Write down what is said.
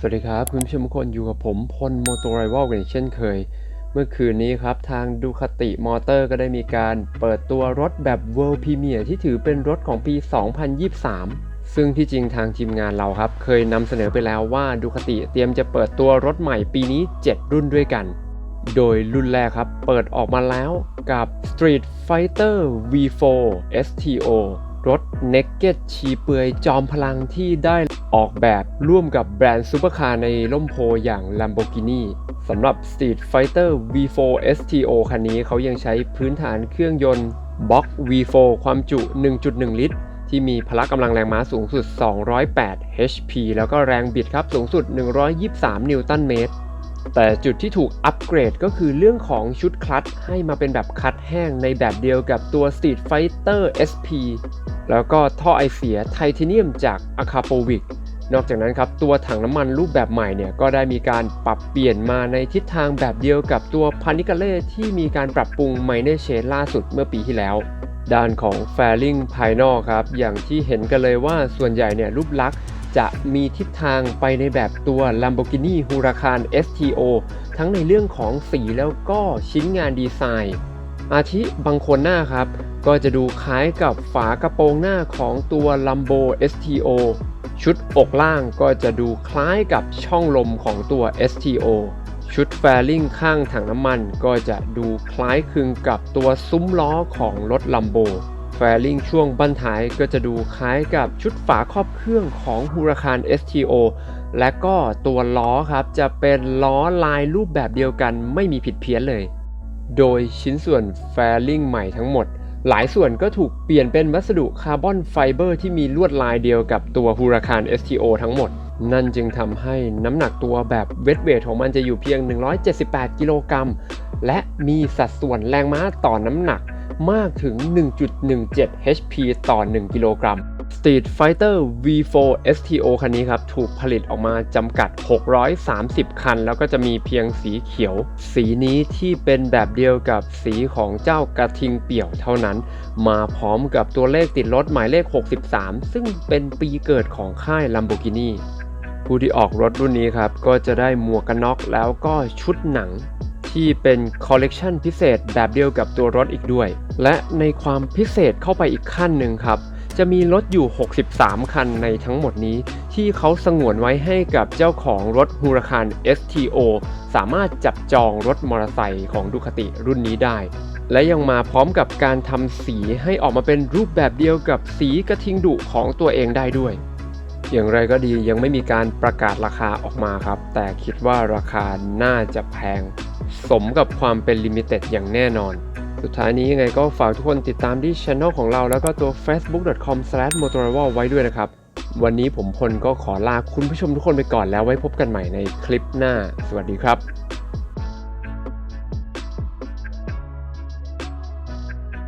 สวัสดีครับคุณผู้ชมทุกคนอยู่กับผมพลโมโตไรวอลกันเช่นเคย เมื่อคืนนี้ครับ ทางดูคติมอเตอร์ก็ได้มีการเปิดตัวรถแบบ World Premier ที่ถือเป็นรถของปี 2023 ซึ่งที่จริงทางทีมงานเราครับ เคยนำเสนอไปแล้วว่าดูคติเตรียมจะเปิดตัวรถใหม่ปีนี้ 7 รุ่นด้วยกัน โดยรุ่นแรกครับ เปิดออกมาแล้วกับ Street Fighter V4 STO รถ Naked ชีเปือยจอมพลังที่ได้ออกแบบร่วมกับแบรนด์ซูเปอร์คาร์ในล่มโพอย่าง Lamborghini สำหรับ Street Fighter V4 STO คันนี้เขายังใช้พื้นฐานเครื่องยนต์ Box V4 ความจุ 1.1 ลิตร ที่มีพละกำลังแรงม้าสูงสุด 208 HP แล้วก็แรงบิดครับสูงสุด 123 นิวตันเมตร แต่จุดที่ถูกอัปเกรดก็คือเรื่องของชุดคลัตช์ให้มาเป็นแบบคัดแห้งในแบบเดียวกับตัว Street Fighter SP แล้วก็ท่อไอเสียไทเทเนียมจาก a k a p o v i c นอกจากนั้นครับตัวถังน้ำมันรูปแบบใหม่เนี่ยก็ได้มีการปรับเปลี่ยนมาในทิศทางแบบเดียวกับตัวพานิกาเล่ที่มีการปรับปรุงไมเนเชนล่าสุดเมื่อปีที่แล้ว ด้านของแฟลิงภายนอกครับ อย่างที่เห็นกันเลยว่าส่วนใหญ่เนี่ยรูปลักษณ์ จะมีทิศทางไปในแบบตัว Lamborghini Huracan STO ทั้งในเรื่องของสีแล้วก็ชิ้นงานดีไซน์ อาทิบางคนหน้าครับ ก็จะดูคล้ายกับฝากระโปรงหน้าของตัว Lambo STO ชุดอกล่างก็จะดูคล้ายกับช่องลมของตัว STO ชุดแฟลิ่งข้างถังน้ำมันก็จะดูคล้ายคลึงกับตัวซุ้มล้อของรถ Lambo แฟลิงช่วงบั้นท้ายก็จะดูคล้ายกับชุดฝาครอบเครื่องของ Huracan STO และก็ตัวล้อครับจะเป็นล้อลายรูปแบบเดียวกันไม่มีผิดเพี้ยนเลย โดยชิ้นส่วนแฟลิงใหม่ทั้งหมด หลายส่วนก็ถูกเปลี่ยนเป็นวัสดุคาร์บอนไฟเบอร์ที่มีลวดลายเดียวกับตัว Huracan STO ทั้งหมด นั่นจึงทำให้น้ำหนักตัวแบบเวทเวทของมันจะอยู่เพียง 178 กิโลกรัมและมีสัดส่วนแรงม้าต่อน้ำหนัก มากถึง 1.17 HP ต่อ 1 กิโลกรัม Street Fighter V4 STO คันนี้ครับ ถูกผลิตออกมาจำกัด 630 คัน แล้วก็จะมีเพียงสีเขียว สีนี้ที่เป็นแบบเดียวกับสีของเจ้ากระทิงเปี่ยวเท่านั้น มาพร้อมกับตัวเลขติดรถหมายเลข 63 ซึ่งเป็นปีเกิดของค่าย Lamborghini ผู้ที่ออกรถรุ่นนี้ครับ ก็จะได้หมวกกันน็อกแล้วก็ชุดหนัง ที่เป็นคอลเลกชันพิเศษแบบเดียวกับตัวรถอีกด้วย และในความพิเศษเข้าไปอีกขั้นหนึ่งครับจะมีรถอยู่ 63 คันในทั้งหมดนี้ ที่เขาสงวนไว้ให้กับเจ้าของรถ Huracan STO สามารถจับจองรถมอเตอร์ไซค์ของดูคติรุ่นนี้ได้ และยังมาพร้อมกับการทำสีให้ออกมาเป็นรูปแบบเดียวกับสีกระทิงดุของตัวเองได้ด้วย อย่างไรก็ดียังไม่มีการประกาศราคาออกมาครับ แต่คิดว่าราคาน่าจะแพง สมกับความเป็นลิมิเต็ดอย่างแน่นอน สุดท้ายนี้ยังไงก็ฝากทุกคนติดตามที่ช anel ของเราแล้วก็ตัว facebook.com/motorrival ไว้ด้วยนะครับ วันนี้ผมพลก็ขอลาคุณผู้ชมทุกคนไปก่อนแล้วไว้พบกันใหม่ในคลิปหน้า สวัสดีครับ